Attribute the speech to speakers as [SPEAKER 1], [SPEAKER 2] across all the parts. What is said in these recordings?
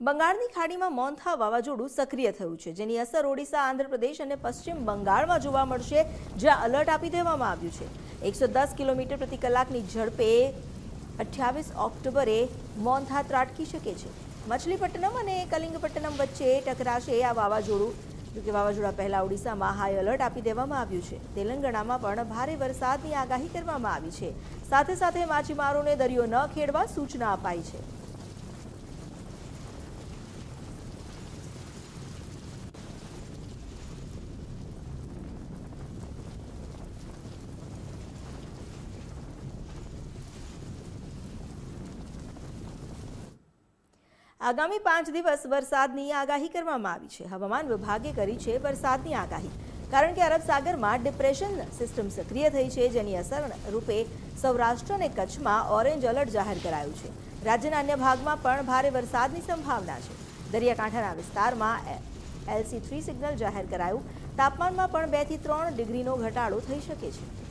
[SPEAKER 1] બંગાળની ખાડીમાં મોન્થા વાવાઝોડું સક્રિય થયું છે, જેની અસર ઓડિશા, આંધ્રપ્રદેશ અને પશ્ચિમ બંગાળમાં જોવા મળશે, જ્યાં અલર્ટ આપી દેવામાં આવ્યું છે. એકસો દસ કિલોમીટર પ્રતિ કલાકની ઝડપે અઠ્યાવીસ ઓક્ટોબરે મોન્થા ત્રાટકી શકે છે. મછલીપટ્ટનમ અને કલિંગપટ્ટનમ વચ્ચે ટકરાશે આ વાવાઝોડું, જોકે વાવાઝોડા પહેલાં ઓડિશામાં હાઈ એલર્ટ આપી દેવામાં આવ્યું છે. તેલંગાણામાં પણ ભારે વરસાદની આગાહી કરવામાં આવી છે. સાથે સાથે માછીમારોને દરિયો ન ખેડવા સૂચના અપાઈ છે. આગામી પાંચ દિવસ વરસાદની આગાહી કરવામાં આવી છે. હવામાન વિભાગે કરી છે વરસાદની આગાહી. કારણ કે અરબ સાગરમાં ડિપ્રેશન સિસ્ટમ સક્રિય થઈ છે, જેની અસર રૂપે સૌરાષ્ટ્ર અને કચ્છમાં ઓરેન્જ એલર્ટ જાહેર કરાયું છે. રાજ્યના અન્ય ભાગમાં પણ ભારે વરસાદની સંભાવના છે. દરિયાકાંઠાના વિસ્તારમાં એલસી થ્રી સિગ્નલ જાહેર કરાયું. તાપમાનમાં પણ બેથી ત્રણ ડિગ્રીનો ઘટાડો થઈ શકે છે.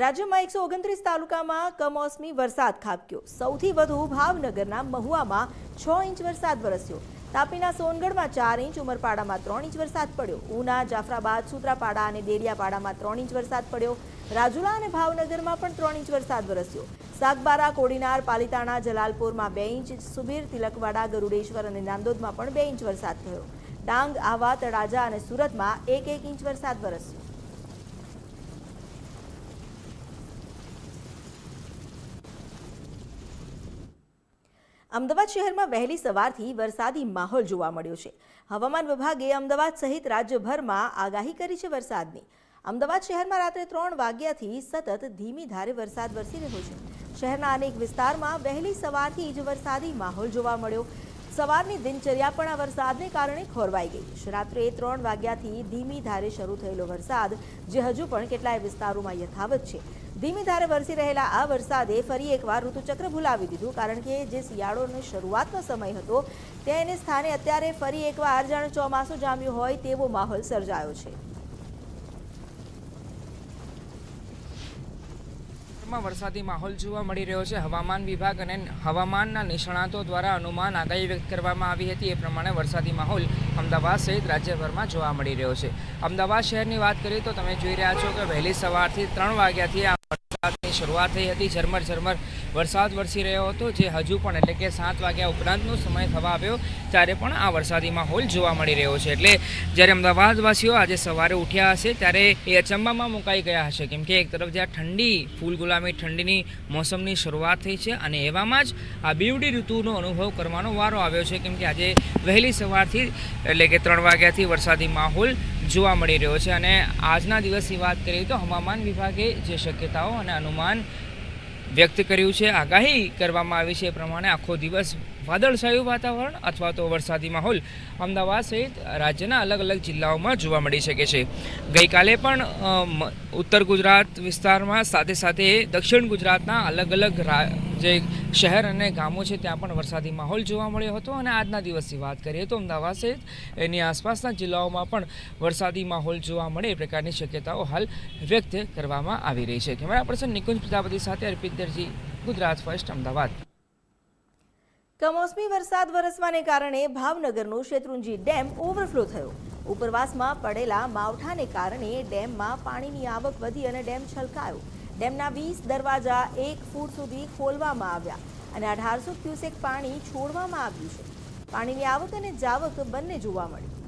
[SPEAKER 1] રાજ્યમાં એકસો ઓગણત્રીસ તાલુકામાં કમોસમી વરસાદ ખાબક્યો. સૌથી વધુ ભાવનગરના મહુવામાં છ ઇંચ વરસાદ વરસ્યો. તાપીના સોનગઢમાં ચાર ઇંચ, ઉમરપાડામાં ત્રણ ઇંચ વરસાદ પડ્યો. ઉના, જાફરાબાદ, સુત્રાપાડા અને દેડિયાપાડામાં ત્રણ ઇંચ વરસાદ પડ્યો. રાજુલા અને ભાવનગરમાં પણ ત્રણ ઇંચ વરસાદ વરસ્યો. સાગબારા, કોડીનાર, પાલિતાણા, જલાલપુરમાં બે ઇંચ, સુબીર, તિલકવાડા, ગરુડેશ્વર અને નાંદોદમાં પણ બે ઇંચ વરસાદ થયો. ડાંગ આવા તળાજા અને સુરતમાં એક એક ઇંચ વરસાદ વરસ્યો. અમદાવાદ શહેરમાં વહેલી સવારથી વરસાદી માહોલ જોવા મળ્યો છે. હવામાન વિભાગે અમદાવાદ સહિત રાજ્યભરમાં આગાહી કરી છે વરસાદની. અમદાવાદ શહેરમાં રાત્રે ત્રણ વાગ્યાથી સતત ધીમી ધારે વરસાદ વરસી રહ્યો છે. શહેરના અનેક વિસ્તારમાં વહેલી સવારથી જ વરસાદી માહોલ જોવા મળ્યો. સવારની દિનચર્યા પણ આ વરસાદને કારણે ખોરવાઈ ગઈ રાત્રે ત્રણ વાગ્યાથી ધીમી ધારે શરૂ થયેલો વરસાદ, જે હજુ પણ કેટલાય વિસ્તારોમાં યથાવત છે. ધીમી ધારે વરસી રહેલા આ વરસાદે ફરી એકવાર ઋતુચક્ર ભૂલાવી દીધું, કારણ કે જે શિયાળોનો શરૂઆતનો સમય હતો તેને સ્થાને અત્યારે ફરી એકવાર જાણે ચોમાસું જામ્યું હોય તેવો માહોલ સર્જાયો છે.
[SPEAKER 2] વરસાદી માહોલ જોવા મળી રહ્યો છે. હવામાન વિભાગ અને હવામાનના નિષ્ણાતો દ્વારા અનુમાન આગાહી વ્યક્ત કરવામાં આવી હતી. એ પ્રમાણે વરસાદી માહોલ અમદાવાદ સહિત રાજ્યભરમાં જોવા મળી રહ્યો છે. અમદાવાદ શહેરની વાત કરીએ તો તમે જોઈ રહ્યા છો કે વહેલી સવારથી ત્રણ વાગ્યાથી વરસાદની શરૂઆત થઈ હતી. ઝરમર ઝરમર વરસાદ વરસી રહ્યો હતો, જે હજુ પણ એટલે કે સાત વાગ્યા ઉપરાંતનો સમય થવા આવ્યો, ત્યારે પણ આ વરસાદી માહોલ જોવા મળી રહ્યો છે. એટલે જ્યારે અમદાવાદવાસીઓ આજે સવારે ઉઠ્યા હશે, ત્યારે એ અચંબામાં મુકાઈ ગયા હશે. કેમ કે એક તરફ જ્યાં ઠંડી, ફૂલ ગુલામી ઠંડીની મોસમની શરૂઆત થઈ છે, અને એવામાં જ આ બીવડી ઋતુનો અનુભવ કરવાનો વારો આવ્યો છે. કેમ કે આજે વહેલી સવારથી એટલે કે ત્રણ વાગ્યાથી વરસાદી માહોલ જોવા મળી રહ્યો છે અને આજના દિવસની વાત કરીએ તો હવામાન વિભાગે જે શક્યતાઓ અને અનુમાન વ્યક્ત કર્યું છે, આગાહી કરવામાં આવી છે એ પ્રમાણે આખો દિવસ વાદળછાયું વાતાવરણ અથવા તો વરસાદી માહોલ અમદાવાદ સહિત રાજ્યના અલગ અલગ જિલ્લાઓમાં જોવા મળી શકે છે. ગઈકાલે પણ ઉત્તર ગુજરાત વિસ્તારમાં સાથે સાથે દક્ષિણ ગુજરાતના અલગ અલગ જે શહેર અને ગામો છે, ત્યાં પણ વરસાદી માહોલ જોવા મળ્યો હતો. અને આજના દિવસની વાત કરીએ તો અમદાવાદ સહિત એની આસપાસના જિલ્લાઓમાં પણ વરસાદી માહોલ જોવા મળે એ પ્રકારની શક્યતાઓ હાલ વ્યક્ત કરવામાં આવી રહી છે. કેમેરા પર્સન નિકુંજ પ્રજાપતિ સાથે અર્પિત દરજી, ગુજરાત ફર્સ્ટ, અમદાવાદ.
[SPEAKER 1] કમોસમી વરસાદ વરસવાને કારણે ભાવનગરનો શેત્રુંજી ડેમ ઓવરફ્લો થયો. ઉપરવાસમાં પડેલા માવઠાને કારણે ડેમમાં પાણીની આવક વધી અને ડેમ છલકાયો. ડેમના વીસ દરવાજા એક ફૂટ સુધી ખોલવામાં આવ્યા અને અઢારસો ક્યુસેક પાણી છોડવામાં આવ્યું છે. પાણીની આવક અને જાવક બંને જોવા મળી.